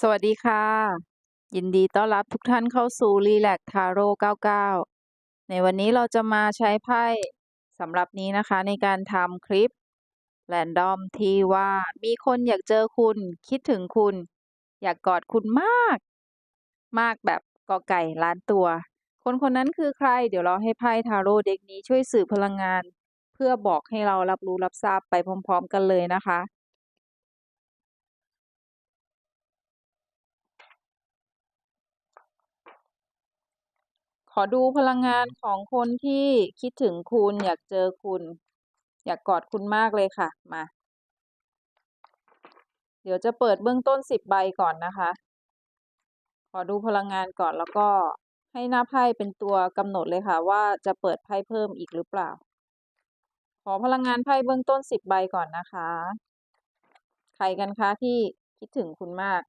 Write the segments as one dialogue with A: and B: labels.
A: สวัสดีค่ะ ยินดีต้อนรับทุกท่านเข้าสู่ Relax Tarot 99 ในวันนี้เราจะมาใช้ไพ่สำหรับนี้นะคะ ในการทำคลิปแรนดอมที่ว่ามีคนอยากเจอคุณ คิดถึงคุณ อยากกอดคุณมาก มากแบบกอไก่ล้านตัว คนคนนั้นคือใคร เดี๋ยวเราให้ไพ่ทาโร่เด็กนี้ช่วยสื่อพลังงาน เพื่อบอกให้เรารับรู้รับทราบไปพร้อม ๆ กันเลยนะคะ ขอดูพลังงานของคนที่คิดถึงคุณอยากเจอคุณ อยากกอดคุณมากเลยค่ะ มา เดี๋ยวจะเปิดเบื้องต้นสิบใบก่อนนะคะ ขอดูพลังงานก่อนแล้วก็ให้หน้าไพ่เป็นตัวกำหนดเลยค่ะ ว่าจะเปิดไพ่เพิ่มอีกหรือเปล่า ขอพลังงานไพ่เบื้องต้นสิบใบก่อนนะคะ ใครกันคะที่คิดถึงคุณมาก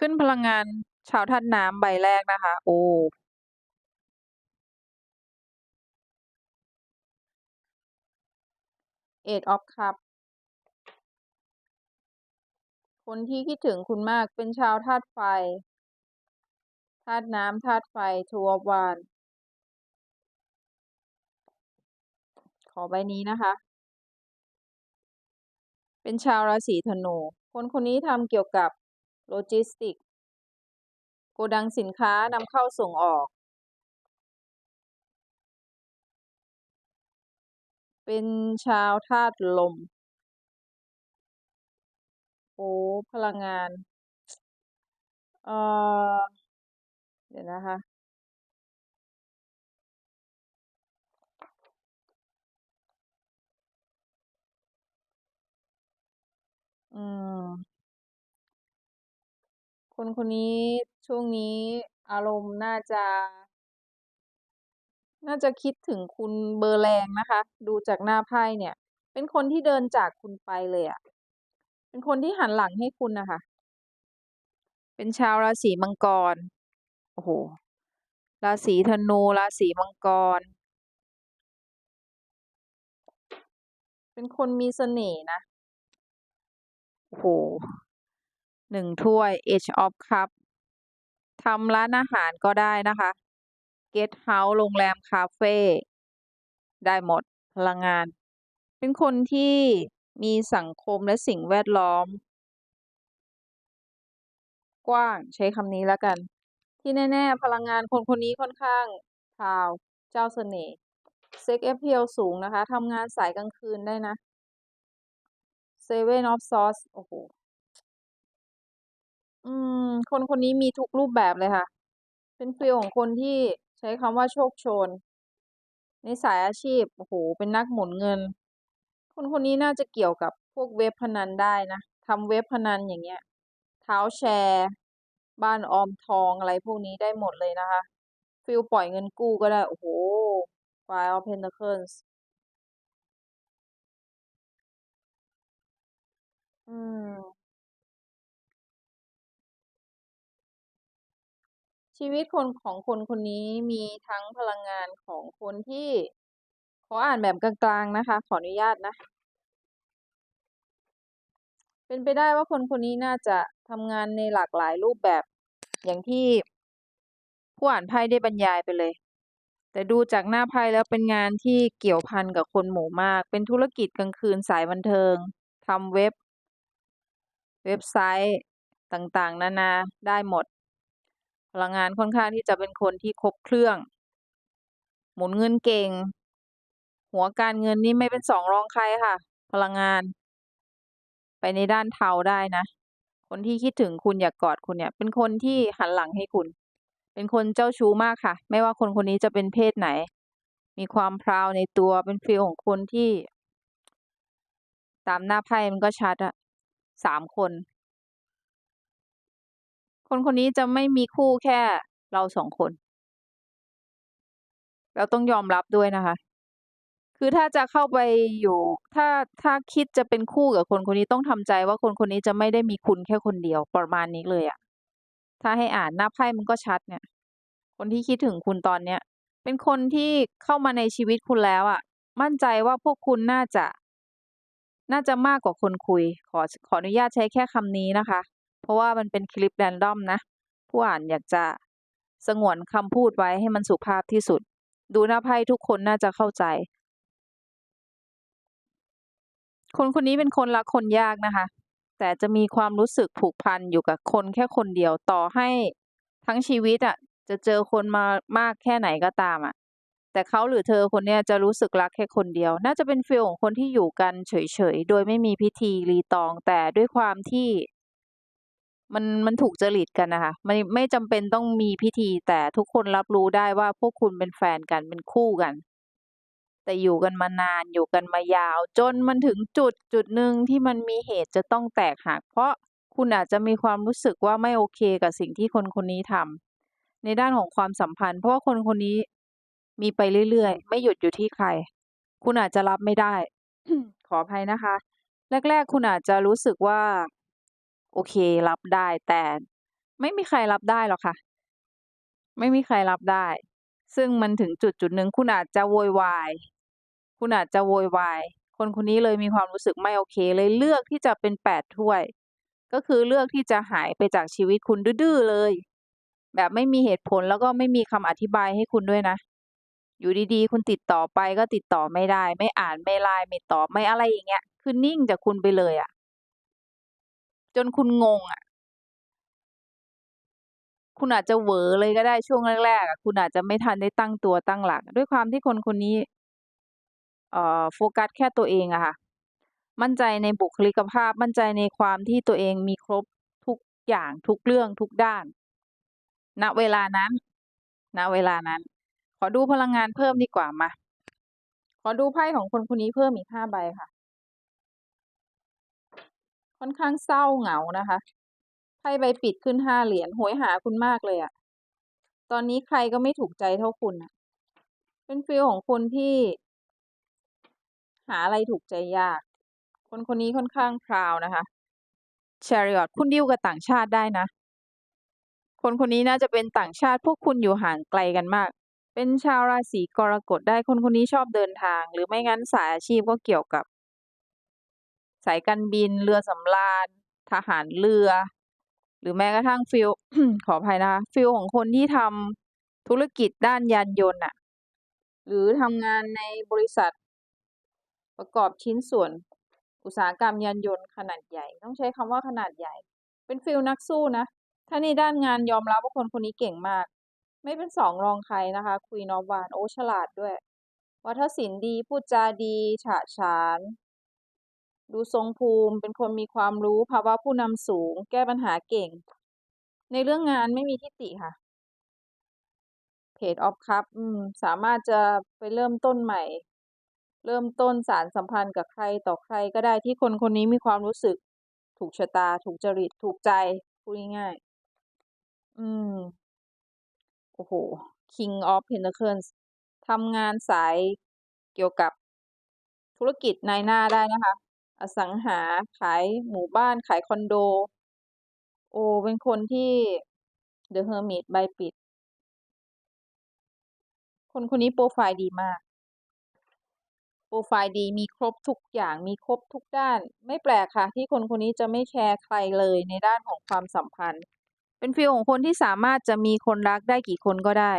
A: ขึ้นพลังงานชาวธาตุน้ำใบแรกนะคะ โอ้ Eight of Cup คนที่คิดถึงคุณมากเป็นชาวธาตุไฟ ธาตุน้ำธาตุไฟทัววาน ขอใบนี้นะคะ เป็นชาวราศีธนู คนคนนี้ทำเกี่ยวกับ โลจิสติก โกดังสินค้านำเข้าส่งออก เป็นชาวธาตุลม โอ้ พลังงาน เอ่อ เดี๋ยวนะคะ อืม คนคนนี้ช่วงนี้อารมณ์น่าจะ น่าจะคิดถึงคุณเบอร์แรงนะคะ ดูจากหน้าไพ่เนี่ย เป็นคนที่เดินจากคุณไปเลยอะเป็นคนที่หันหลังให้คุณนะคะ เป็นชาวราศีมังกร โอ้โห ราศีธนู ราศีมังกร เป็นคนมีเสน่ห์นะ โอ้โห หนึ่งถ้วย Age of Cup ทำร้านอาหารก็ได้นะคะ Guest House โรงแรมคาเฟ่ได้หมดพลังงาน เป็นคนที่มีสังคมและสิ่งแวดล้อม กว้างใช้คำนี้แล้วกัน ที่แน่ ๆ พลังงานคนคนนี้ค่อนข้างพาวเจ้าเสน่ห์ Sex Appeal สูงนะคะทำงานสายกลางคืนได้นะ Seven of Swords โอ้โห อืม คนคนนี้มีทุกรูปแบบเลยค่ะ เป็นฟีลของคนที่ใช้คำว่าโชคโชน ในสายอาชีพ โอ้โหเป็นนักหมุนเงิน คนคนนี้น่าจะเกี่ยวกับพวกเว็บพนันได้นะ ทำเว็บพนัน อย่างเงี้ย เท้าแชร์ บ้านออมทอง อะไรพวกนี้ได้หมดเลยนะคะ ฟีลปล่อยเงินกู้ก็ได้ โอ้โห Five of Pentacles อืม ชีวิตคนของคนคนนี้มีทั้งพลังงานของคนที่ ขออ่านแบบกลางๆนะคะ ขออนุญาตนะ เป็นไปได้ว่าคนคนนี้น่าจะทำงานในหลากหลายรูปแบบ อย่างที่ผู้อ่านไพ่ได้บรรยายไปเลย แต่ดูจากหน้าไพ่แล้วเป็นงานที่เกี่ยวพันกับคนหมู่มาก เป็นธุรกิจกลางคืนสายบันเทิงทำเว็บ เว็บไซต์ต่างๆ นานาได้หมด พลังงานค่อนข้างที่จะเป็นคนที่ครบเครื่อง หมุนเงินเก่ง หัวการเงินนี่ไม่เป็นสองรองใครค่ะ พลังงาน ไปในด้านเทาได้นะ คนที่คิดถึงคุณอยากกอดคุณเนี่ย เป็นคนที่หันหลังให้คุณ เป็นคนเจ้าชู้มากค่ะ ไม่ว่าคนคนนี้จะเป็นเพศไหน มีความพราวในตัวเป็นฟีลของคนที่ ตามหน้าไพ่มันก็ชัดอะสามคน คนคนนี้จะไม่มีคู่แค่เราสองคน เราต้องยอมรับด้วยนะคะ คือถ้าจะเข้าไปอยู่ ถ้าถ้าคิดจะเป็นคู่กับคนคนนี้ต้องทำใจว่าคนคนนี้จะไม่ได้มีคุณแค่คนเดียวประมาณนี้เลยอะถ้าให้อ่านหน้าไพ่มันก็ชัดเนี่ย คนที่คิดถึงคุณตอนเนี้ยเป็นคนที่เข้ามาในชีวิตคุณแล้วอะมั่นใจว่าพวกคุณน่าจะ น่าจะมากกว่าคนคุย ขอขออนุญาตใช้แค่คำนี้นะคะ ราะว่ามันเป็นคลิปแรนดอมนะ ผู้อ่านอยากจะสงวนคำพูดไว้ให้มันสุภาพที่สุด ดูหน้าไพ่ทุกคนน่าจะเข้าใจ คนคนนี้เป็นคนรักคนยากนะคะ แต่จะมีความรู้สึกผูกพันอยู่กับคนแค่คนเดียวต่อให้ทั้งชีวิตอะ จะเจอคนมามากแค่ไหนก็ตามอะ แต่เขาหรือเธอคนเนี้ยจะรู้สึกรักแค่คนเดียว น่าจะเป็นฟีลของคนที่อยู่กันเฉยๆ โดยไม่มีพิธีรีตองแต่ด้วยความที่ มัน มันถูกจริตกันนะคะ ไม่ ไม่จำเป็นต้องมีพิธี แต่ทุกคนรับรู้ได้ว่าพวกคุณเป็นแฟนกัน เป็นคู่กัน แต่อยู่กันมานาน อยู่กันมายาว จนมันถึงจุดจุดหนึ่งที่มันมีเหตุจะต้องแตกหัก เพราะคุณอาจจะมีความรู้สึกว่าไม่โอเคกับสิ่งที่คนคนนี้ทำในด้านของความสัมพันธ์ เพราะว่าคนคนนี้มีไปเรื่อยๆ ไม่หยุดอยู่ที่ใคร คุณอาจจะรับไม่ได้ ขออภัยนะคะ แรก ๆ คุณอาจจะรู้สึกว่า โอเค รับได้แต่ไม่มีใครรับได้หรอกค่ะ ไม่มีใครรับได้ ซึ่งมันถึงจุดจุดหนึ่งคุณอาจจะโวยวาย คุณอาจจะโวยวาย คนคนนี้เลยมีความรู้สึกไม่โอเค เลยเลือกที่จะเป็นแปดถ้วย ก็คือเลือกที่จะหายไปจากชีวิตคุณดื้อเลย แบบไม่มีเหตุผลแล้วก็ไม่มีคำอธิบายให้คุณด้วยนะ อยู่ดีๆ คุณติดต่อไปก็ติดต่อไม่ได้ ไม่อ่านไม่ไลน์ไม่ตอบไม่อะไรอย่างเงี้ย คือนิ่งจากคุณไปเลยอะ จนคุณงงอะคุณอาจจะเหวอเลยก็ได้ช่วงแรกๆคุณอาจจะไม่ทันได้ตั้งตัวตั้งหลัก ด้วยความที่คนคนนี้เอ่อโฟกัสแค่ตัวเองอะค่ะ มั่นใจในบุคลิกภาพ มั่นใจในความที่ตัวเองมีครบทุกอย่างทุกเรื่องทุกด้าน ณ เวลานั้น ณ เวลานั้น ขอดูพลังงานเพิ่มดีกว่ามา ขอดูไพ่ของคนคนนี้เพิ่มอีกห้าใบค่ะ ค่อนข้างเศร้าเหงานะคะไพ่ใบปิดขึ้นห้าเหรียญโหยหาคุณมากเลยอะตอนนี้ใครก็ไม่ถูกใจเท่าคุณอะเป็นฟีลของคนที่ หาอะไรถูกใจยาก คนคนนี้ค่อนข้างพราวนะคะ Chariot คุณดิวกับต่างชาติได้นะ คนคนนี้น่าจะเป็นต่างชาติ พวกคุณอยู่ห่างไกลกันมาก เป็นชาวราศีกรกฎได้คนคนนี้ชอบเดินทาง หรือไม่งั้นสายอาชีพก็เกี่ยวกับ สายการบิน เรือสำราญ ทหารเรือ หรือแม้กระทั่งฟีลขออภัยนะคะฟีลของคนที่ทำธุรกิจด้านยานยนต์น่ะหรือทำงานในบริษัท ประกอบชิ้นส่วน อุตสาหกรรมยานยนต์ขนาดใหญ่ ต้องใช้คำว่าขนาดใหญ่ เป็นฟีลนักสู้นะ ถ้าในด้านงานยอมรับว่าคนคนนี้เก่งมาก ไม่เป็นสองรองใครนะคะ Queen of Wands โอ้ฉลาดด้วยวัฒศิลป์ดีพูดจาดีฉะฉาน ดูทรงภูมิ เป็นคนมีความรู้ภาวะผู้นำสูง แก้ปัญหาเก่ง ในเรื่องงานไม่มีทิฏฐิค่ะ Page of Cups อืมสามารถจะไปเริ่มต้นใหม่ เริ่มต้นสานสัมพันธ์กับใครต่อใครก็ได้ที่คนคนนี้มีความรู้สึก ถูกชะตา ถูกจริต ถูกใจพูดง่ายๆอืม โอ้โฮ King of Pentacles ทำงานสายเกี่ยวกับธุรกิจนายหน้าได้นะคะ อสังหาขายหมู่บ้านขายคอนโด โอ้เป็นคนที่ The Hermit ใบปิด คนคนนี้โพรไฟล์ดีมากโพรไฟล์ดีมีครบทุกอย่างมีครบทุกด้าน ไม่แปลกค่ะ ที่คนคนนี้จะไม่แคร์ใครเลยในด้านของความสัมพันธ์ เป็นฟีลของคนที่สามารถจะมีคนรักได้กี่คนก็ได้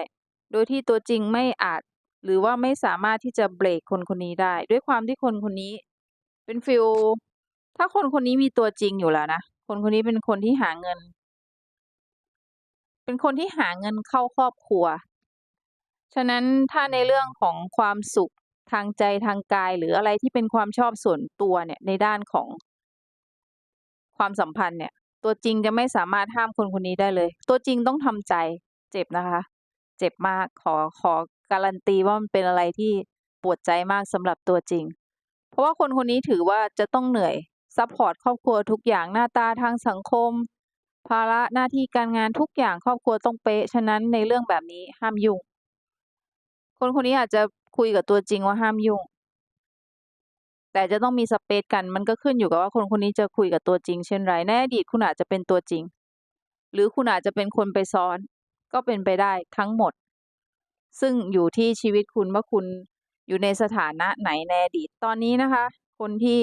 A: โดยที่ตัวจริงไม่อาจหรือว่าไม่สามารถที่จะเบรกคนคนนี้ได้ ด้วยความที่คนคนนี้ เป็นฟีลถ้าคนคนนี้มีตัวจริงอยู่แล้วนะ คนคนนี้เป็นคนที่หาเงิน เป็นคนที่หาเงินเข้าครอบครัว ฉะนั้นถ้าในเรื่องของความสุขทางใจทางกายหรืออะไรที่เป็นความชอบส่วนตัวเนี่ยในด้านของความสัมพันธ์เนี่ย ตัวจริงจะไม่สามารถห้ามคนคนนี้ได้เลย ตัวจริงต้องทำใจเจ็บนะคะ เจ็บมากขอขอการันตีว่ามันเป็นอะไรที่ปวดใจมากสำหรับตัวจริง เพราะว่าคนคนนี้ถือว่าจะต้องเหนื่อยซัปพอร์ตครอบครัวทุกอย่างหน้าตาทางสังคม ภาระหน้าที่การงานทุกอย่างครอบครัวต้องเป๊ะ ฉะนั้นในเรื่องแบบนี้ห้ามยุ่ง คนคนนี้อาจจะคุยกับตัวจริงว่าห้ามยุ่ง แต่จะต้องมีสเปซกันมันก็ขึ้นอยู่กับว่าคนคนนี้จะคุยกับตัวจริง เช่นไรในอดีตคุณอาจจะเป็นตัวจริง หรือคุณอาจจะเป็นคนไปซ้อน ก็เป็นไปได้ทั้งหมด ซึ่งอยู่ที่ชีวิตคุณว่าคุณ อยู่ในสถานะไหนในอดีตตอนนี้นะคะ คนที่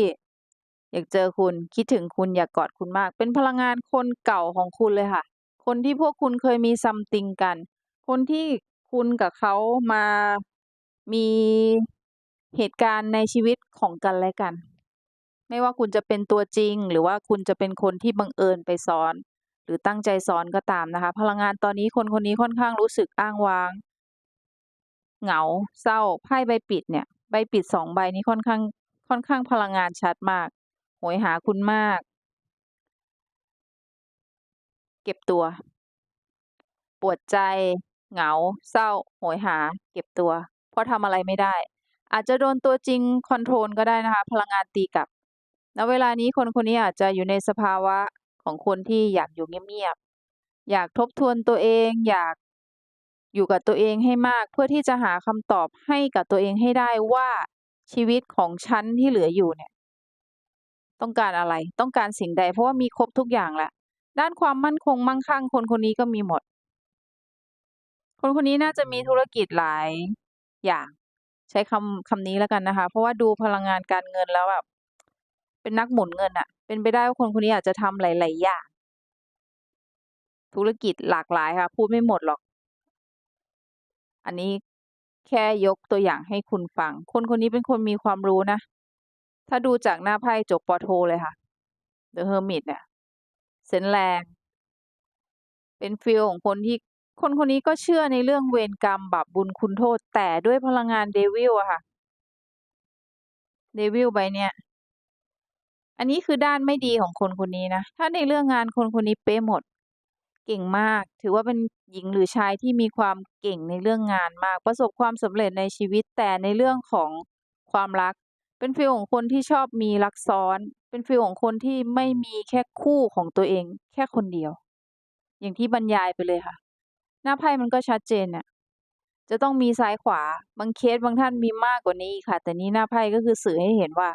A: อยากเจอคุณคิดถึงคุณอยากกอดคุณมาก เป็นพลังงานคนเก่าของคุณเลยค่ะ คนที่พวกคุณเคยมี something กัน คนที่คุณกับเขามามีเหตุการณ์ในชีวิตของกันและกัน ไม่ว่าคุณจะเป็นตัวจริง หรือว่าคุณจะเป็นคนที่บังเอิญไปซ้อน หรือตั้งใจซ้อนก็ตามนะคะ พลังงานตอนนี้คนคนนี้ค่อนข้างรู้สึกอ้างว้าง เหงา เศร้า ไพ่ใบปิดเนี่ย ใบปิด2ใบนี้ค่อนข้าง ค่อนข้างพลังงานชัดมากโหยหาคุณมาก เก็บตัว ปวดใจ เหงา เศร้าโหยหา เก็บตัว เพราะทำอะไรไม่ได้ อาจจะโดนตัวจริงคอนโทรลก็ได้นะคะ พลังงานตีกลับณเวลานี้คนคนนี้อาจจะอยู่ในสภาวะของคนที่อยากอยู่เงียบๆอยากทบทวนตัวเอง อยาก อยู่กับตัวเองให้มาก เพื่อที่จะหาคำตอบให้กับตัวเองให้ได้ว่าชีวิตของฉันที่เหลืออยู่เนี่ย ต้องการอะไรต้องการสิ่งใด เพราะว่ามีครบทุกอย่างแล้วด้านความมั่นคงมั่งคั่ง คนคนนี้ก็มีหมด คนคนนี้น่าจะมีธุรกิจหลายอย่าง ใช้คำคำนี้แล้วกันนะคะ เพราะว่าดูพลังงานการเงินแล้วแบบเป็นนักหมุนเงินอะเป็นไปได้ว่าคนคนนี้อาจจะทำหลาย ๆ อย่างธุรกิจหลากหลายค่ะ พูดไม่หมดหรอก อันนี้แค่ยกตัวอย่างให้คุณฟัง คนคนนี้เป็นคนมีความรู้นะ ถ้าดูจากหน้าไพ่จบปอโทเลยค่ะ The Hermit เนี่ยเซนแรงเป็นฟีลของคนที่คนคนนี้ก็เชื่อในเรื่องเวรกรรมบาปบุญคุณโทษ แต่ด้วยพลังงาน Devil อะค่ะ Devil ใบเนี้ยอันนี้คือด้านไม่ดีของคนคนนี้นะ ถ้าในเรื่องงานคนคนนี้เป๊ะหมด เก่งมาก ถือว่าเป็นหญิงหรือชายที่มีความเก่งในเรื่องงานมาก ประสบความสำเร็จในชีวิตแต่ในเรื่องของความรัก เป็นฟีลของคนที่ชอบมีรักซ้อน เป็นฟีลของคนที่ไม่มีแค่คู่ของตัวเอง แค่คนเดียว อย่างที่บรรยายไปเลยค่ะ หน้าไพ่มันก็ชัดเจนน่ะจะต้องมีซ้ายขวา บางเคสบางท่านมีมากกว่านี้ค่ะ แต่นี้หน้าไพ่ก็คือสื่อให้เห็นว่า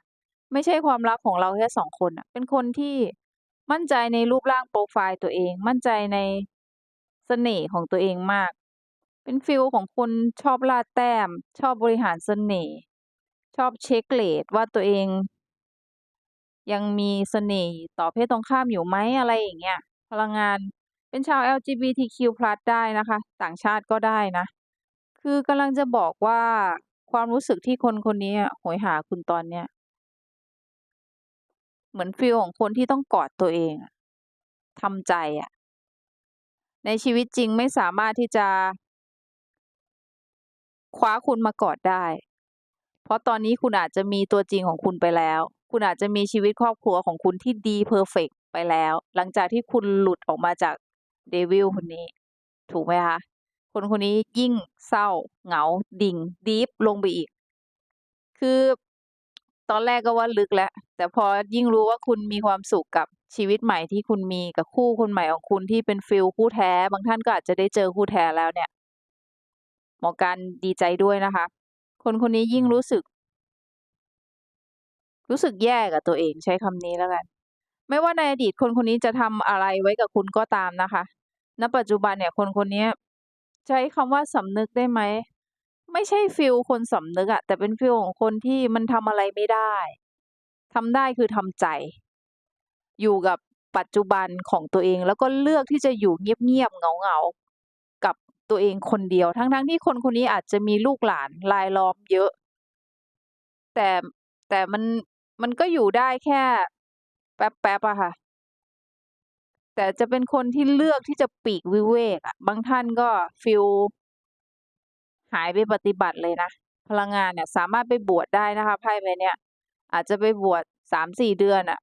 A: ไม่ใช่ความรักของเราแค่2คนน่ะเป็นคนที่ มั่นใจในรูปร่างโพรไฟล์ตัวเอง มั่นใจในเสน่ห์ของตัวเองมาก เป็นฟีลของคนชอบล่าแต้ม ชอบบริหารเสน่ห์ ชอบเช็กเรตว่าตัวเอง ยังมีเสน่ห์ต่อเพศตรงข้ามอยู่ไหมอะไรอย่างเงี้ย พลังงานเป็นชาว LGBTQ+ ได้นะคะ ต่างชาติก็ได้นะ คือกำลังจะบอกว่าความรู้สึกที่คนคนนี้อะโหยหาคุณตอนเนี้ย เหมือนฟีลของคนที่ต้องกอดตัวเองทำใจอะในชีวิตจริงไม่สามารถที่จะ คว้าคุณมากอดได้ เพราะตอนนี้คุณอาจจะมีตัวจริงของคุณไปแล้ว คุณอาจจะมีชีวิตครอบครัวของคุณที่ดีเพอร์เฟกต์ไปแล้ว หลังจากที่คุณหลุดออกมาจาก Devil คนนี้ ถูกไหมคะ คนคนนี้ยิ่งเศร้า เหงา ดิ่งดีปลงไปอีก คือ ตอนแรกก็ว่าลึกแล้ว แต่พอยิ่งรู้ว่าคุณมีความสุขกับชีวิตใหม่ที่คุณมีกับคู่คนใหม่ของคุณที่เป็นฟีลคู่แท้ บางท่านก็อาจจะได้เจอคู่แท้แล้วเนี่ย หมอการดีใจด้วยนะคะ คนคนนี้ยิ่งรู้สึก รู้สึกแย่กับตัวเองใช้คำนี้แล้วกัน ไม่ว่าในอดีตคนคนนี้จะทำอะไรไว้กับคุณก็ตามนะคะ ณ ปัจจุบันเนี่ย คนคนเนี้ยใช้คำว่าสำนึกได้ไหม ไม่ใช่ฟีลคนสำนึกอะแต่เป็นฟีลของคนที่มันทำอะไรไม่ได้ทำได้คือทำใจ อยู่กับปัจจุบันของตัวเอง แล้วก็เลือกที่จะอยู่เงียบๆเงาๆกับตัวเองคนเดียว ทั้งๆที่คนคนนี้อาจจะมีลูกหลานรายล้อมเยอะ แต่แต่มันมันก็อยู่ได้แค่แป๊บๆอะค่ะ แต่จะเป็นคนที่เลือกที่จะปีกวิเวกอะบางท่านก็ฟีล หายไปปฏิบัติเลยนะ พลังงานเนี่ยสามารถไปบวชได้นะคะไพ่ใบเนี้ยอาจจะไปบวช3-4เดือนอะ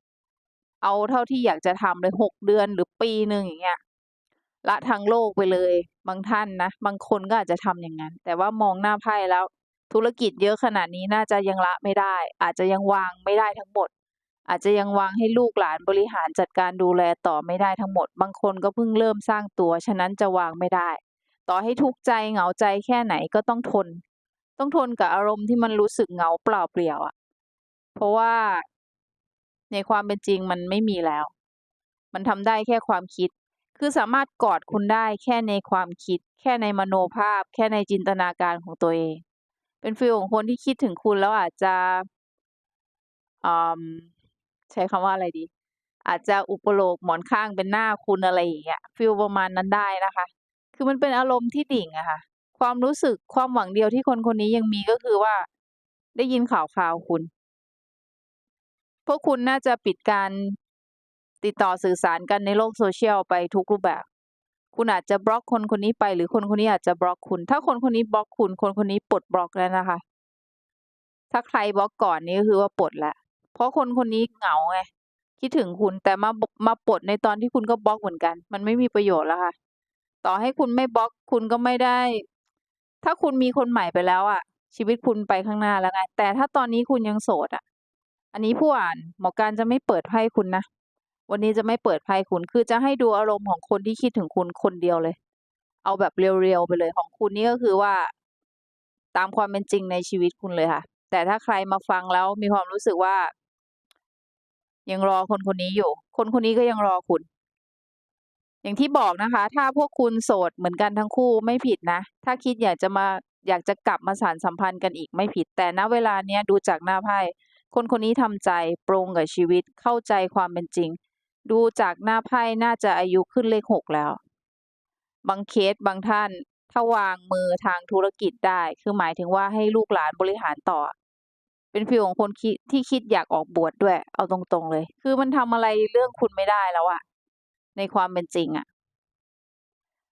A: เอาเท่าที่อยากจะทำเลย6เดือนหรือปีหนึ่งอย่างเงี้ยละทางโลกไปเลย บางท่านนะ บางคนก็อาจจะทำอย่างงั้น แต่ว่ามองหน้าไพ่แล้ว ธุรกิจเยอะขนาดนี้น่าจะยังละไม่ได้ อาจจะยังวางไม่ได้ทั้งหมด อาจจะยังวางให้ลูกหลานบริหารจัดการดูแลต่อไม่ได้ทั้งหมด บางคนก็เพิ่งเริ่มสร้างตัว ฉะนั้นจะวางไม่ได้ ต่อให้ทุกข์ใจเหงาใจแค่ไหนก็ต้องทน ต้องทนกับอารมณ์ที่มันรู้สึกเหงาเปล่าเปลี่ยวอะเพราะว่าในความเป็นจริงมันไม่มีแล้ว มันทำได้แค่ความคิด คือสามารถกอดคุณได้แค่ในความคิด แค่ในมโนภาพ แค่ในจินตนาการของตัวเอง เป็นฟีลของคนที่คิดถึงคุณแล้วอาจจะอืมใช้คำว่าอะไรดีอาจจะอุปโลกหมอนข้างเป็นหน้าคุณอะไรอย่างเงี้ยฟีลประมาณนั้นได้นะคะ คือมันเป็นอารมณ์ที่ดิ่งอะค่ะ ความรู้สึกความหวังเดียวที่คนคนนี้ยังมีก็คือว่า ได้ยินข่าวคราวคุณ พวกคุณน่าจะปิดการติดต่อสื่อสารกันในโลกโซเชียลไปทุกรูปแบบ คุณอาจจะบล็อกคนคนนี้ไป หรือคนคนนี้อาจจะบล็อกคุณ ถ้าคนคนนี้บล็อกคุณ คนคนนี้ปลดบล็อกแล้วนะคะ ถ้าใครบล็อกก่อนนี่ก็คือว่าปลดแล้วเพราะคนคนนี้เหงาไงคิดถึงคุณแต่มามาปลดในตอนที่คุณก็บล็อกเหมือนกัน มันไม่มีประโยชน์แล้วค่ะ ต่อให้คุณไม่บล็อกคุณก็ไม่ได้ ถ้าคุณมีคนใหม่ไปแล้วอะชีวิตคุณไปข้างหน้าแล้วไงแต่ถ้าตอนนี้คุณยังโสดอะอันนี้ผู้อ่านหมอการจะไม่เปิดไพ่คุณนะวันนี้จะไม่เปิดไพ่คุณคือจะให้ดูอารมณ์ของคนที่คิดถึงคุณคนเดียวเลย เอาแบบเรียวๆไปเลยของคุณนี่ก็คือว่า ตามความเป็นจริงในชีวิตคุณเลยค่ะ แต่ถ้าใครมาฟังแล้วมีความรู้สึกว่า ยังรอคนคนนี้อยู่ คนคนนี้ก็ยังรอคุณ อย่างที่บอกนะคะ ถ้าพวกคุณโสดเหมือนกันทั้งคู่ไม่ผิดนะ ถ้าคิดอยากจะมาอยากจะกลับมาสานสัมพันธ์กันอีกไม่ผิด แต่ณเวลาเนี้ยดูจากหน้าไพ่คนคนนี้ทำใจปรงกับชีวิตเข้าใจความเป็นจริง ดูจากหน้าไพ่น่าจะอายุขึ้นเลขหกแล้ว บางเคสบางท่านถ้าวางมือทางธุรกิจได้ คือหมายถึงว่าให้ลูกหลานบริหารต่อ เป็นฟีลของคนคิดที่คิดอยากออกบวชดด้วย เอาตรงๆเลย คือมันทำอะไรเรื่องคุณไม่ได้แล้วอะ ในความเป็นจริงอะ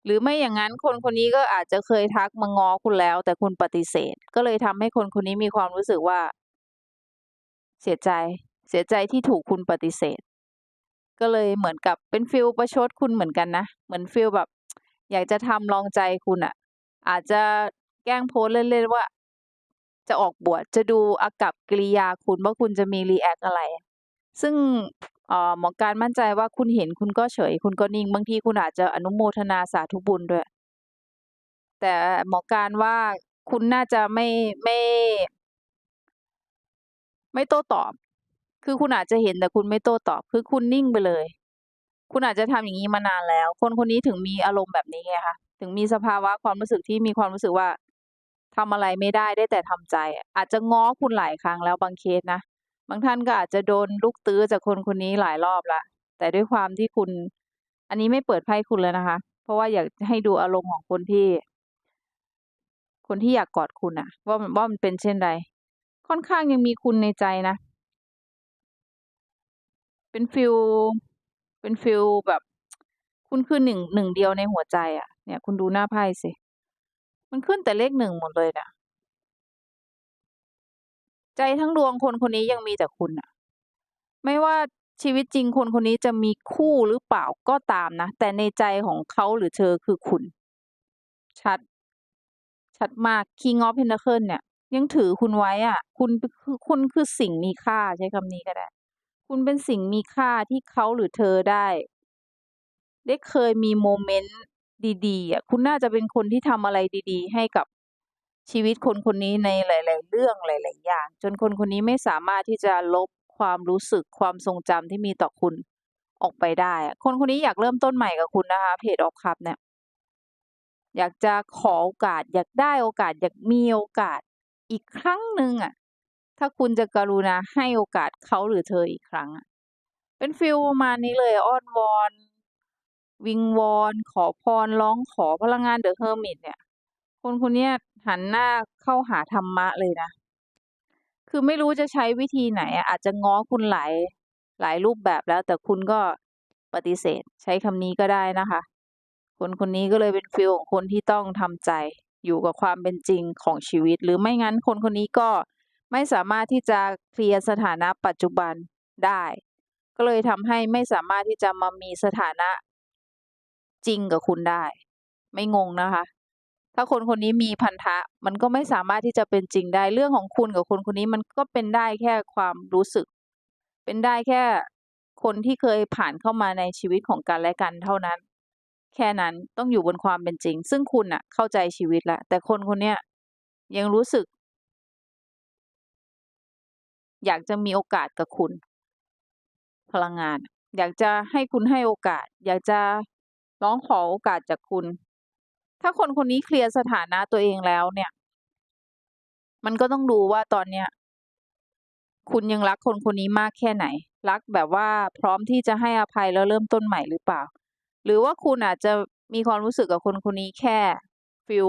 A: หรือไม่อย่างนั้นคนคนนี้ก็อาจจะเคยทักมางอคุณแล้ว แต่คุณปฏิเสธ ก็เลยทำให้คนคนนี้มีความรู้สึกว่า เสียใจ เสียใจที่ถูกคุณปฏิเสธ ก็เลยเหมือนกับเป็นฟีลประชดคุณเหมือนกันนะ เหมือนฟีลแบบ อยากจะทำลองใจคุณอะอาจจะแกล้งโพสเล่นๆว่า จะออกบวชจะดูอากับกิริยาคุณว่าคุณจะมีรีแอคอะไร ซึ่ง หมอการมั่นใจว่าคุณเห็นคุณก็เฉย คุณก็นิ่ง บางทีคุณอาจจะอนุโมทนาสาธุบุญด้วย แต่หมอการว่าคุณน่าจะไม่ไม่ ไม่โต้ตอบ คือคุณอาจจะเห็นแต่คุณไม่โต้ตอบ คือคุณนิ่งไปเลย คุณอาจจะทำอย่างนี้มานานแล้ว คนคนนี้ถึงมีอารมณ์แบบนี้ไงคะถึงมีสภาวะความรู้สึกที่มีความรู้สึกว่าทำอะไรไม่ได้ได้แต่ทำใจ อาจจะง้อคุณหลายครั้งแล้วบางเคสนะ บางท่านก็อาจจะโดนลูกตื้อจากคนคนนี้หลายรอบละแต่ด้วยความที่คุณ อันนี้ไม่เปิดไพ่คุณเลยนะคะ เพราะว่าอยากให้ดูอารมณ์ของคนที่ คนที่อยากกอดคุณอะว่ามันว่ามันเป็นเช่นใดค่อนข้างยังมีคุณในใจนะ เป็นฟิลเป็นฟิลแบบ คุณคือหนึ่งหนึ่งเดียวในหัวใจอะเนี่ย คุณดูหน้าไพ่สิมันขึ้นแต่เลขหนึ่งหมดเลยน่ะ ใจทั้งดวงคนคนนี้ยังมีแต่คุณอะไม่ว่าชีวิตจริงคนคนนี้จะมีคู่หรือเปล่าก็ตามนะ แต่ในใจของเขาหรือเธอคือคุณ ชัด ชัดมาก King of Pentacle เนี่ย ยังถือคุณไว้อะ คุณคือคุณคือสิ่งมีค่าใช้คำนี้ก็ได้ คุณเป็นสิ่งมีค่าที่เขาหรือเธอได้ ได้เคยมีโมเมนต์ดีๆอะคุณน่าจะเป็นคนที่ทำอะไรดี ๆ ให้กับ ชีวิตคนคนนี้ในหลาย ๆ เรื่องหลาย ๆ อย่าง จนคนคนนี้ไม่สามารถที่จะลบความรู้สึกความทรงจำที่มีต่อคุณออกไปได้ คนคนนี้อยากเริ่มต้นใหม่กับคุณนะคะ Page of Cups เนี่ย อยากจะขอโอกาส อยากได้โอกาส อยากมีโอกาสอีกครั้งหนึ่งอะถ้าคุณจะกรุณาให้โอกาสเขาหรือเธออีกครั้งอะเป็นฟีลประมาณนี้เลยอ้อนวอน วิงวอน ขอพรร้องขอพลังงาน The Hermit เนี่ย คนคนเนี้ยหันหน้าเข้าหาธรรมะเลยนะ คือไม่รู้จะใช้วิธีไหน อาจจะง้อคุณหลายหลายรูปแบบแล้ว แต่คุณก็ปฏิเสธใช้คำนี้ก็ได้นะคะ คนคนนี้ก็เลยเป็นฟีลของคนที่ต้องทำใจอยู่กับความเป็นจริงของชีวิต หรือไม่งั้นคนคนนี้ก็ไม่สามารถที่จะเคลียร์สถานะปัจจุบันได้ ก็เลยทำให้ไม่สามารถที่จะมามีสถานะจริงกับคุณได้ ไม่งงนะคะ ถ้าคนคนนี้มีพันธะมันก็ไม่สามารถที่จะเป็นจริงได้เรื่องของคุณกับคนคนนี้มันก็เป็นได้แค่ความรู้สึก เป็นได้แค่คนที่เคยผ่านเข้ามาในชีวิตของกันและกันเท่านั้น แค่นั้นต้องอยู่บนความเป็นจริง ซึ่งคุณน่ะเข้าใจชีวิตแล้วแต่คนคนเนี้ยยังรู้สึก อยากจะมีโอกาสกับคุณ พลังงาน อยากจะให้คุณให้โอกาส อยากจะร้องขอโอกาสจากคุณ ถ้าคนคนนี้เคลียร์สถานะตัวเองแล้วเนี่ย มันก็ต้องดูว่าตอนเนี้ยคุณยังรักคนคนนี้มากแค่ไหน รักแบบว่าพร้อมที่จะให้อภัยแล้วเริ่มต้นใหม่หรือเปล่า หรือว่าคุณอาจจะมีความรู้สึกกับคนคนนี้แค่ฟิล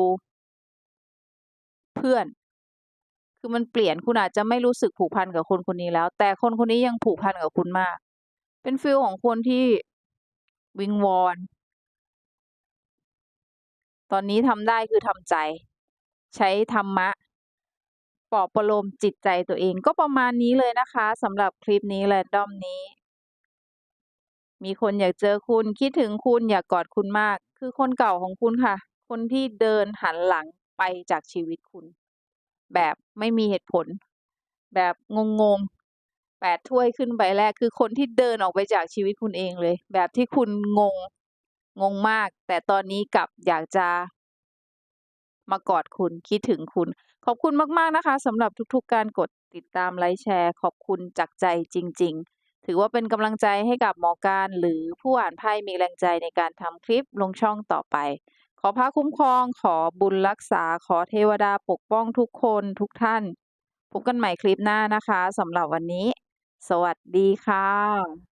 A: เพื่อน คือมันเปลี่ยนคุณอาจจะไม่รู้สึกผูกพันกับคนคนนี้แล้ว แต่คนคนนี้ยังผูกพันกับคุณมาก เป็นฟิลของคนที่วิงวอน ตอนนี้ทำได้คือทำใจ ใช้ธรรมะปลอบประโลมจิตใจตัวเองก็ประมาณนี้เลยนะคะสำหรับคลิปนี้แรนดอมนี้ มีคนอยากเจอคุณคิดถึงคุณอยากกอดคุณมาก คือคนเก่าของคุณค่ะ คนที่เดินหันหลังไปจากชีวิตคุณ แบบไม่มีเหตุผล แบบงงๆแปดถ้วยขึ้นใบแรกคือคนที่เดินออกไปจากชีวิตคุณเองเลย แบบที่คุณงง งงมาก แต่ตอนนี้กลับอยากจะมากอดคุณคิดถึงคุณ ขอบคุณมากๆนะคะสำหรับทุกๆ การกดติดตามไลค์แชร์ ขอบคุณจากใจจริง ๆ ถือว่าเป็นกำลังใจให้กับหมอการหรือผู้อ่านไพ่มีแรงใจในการทำคลิปลงช่องต่อไป ขอพระคุ้มครอง ขอบุญรักษา ขอเทวดาปกป้องทุกคนทุกท่านพบกันใหม่คลิปหน้านะคะสำหรับวันนี้ สวัสดีค่ะ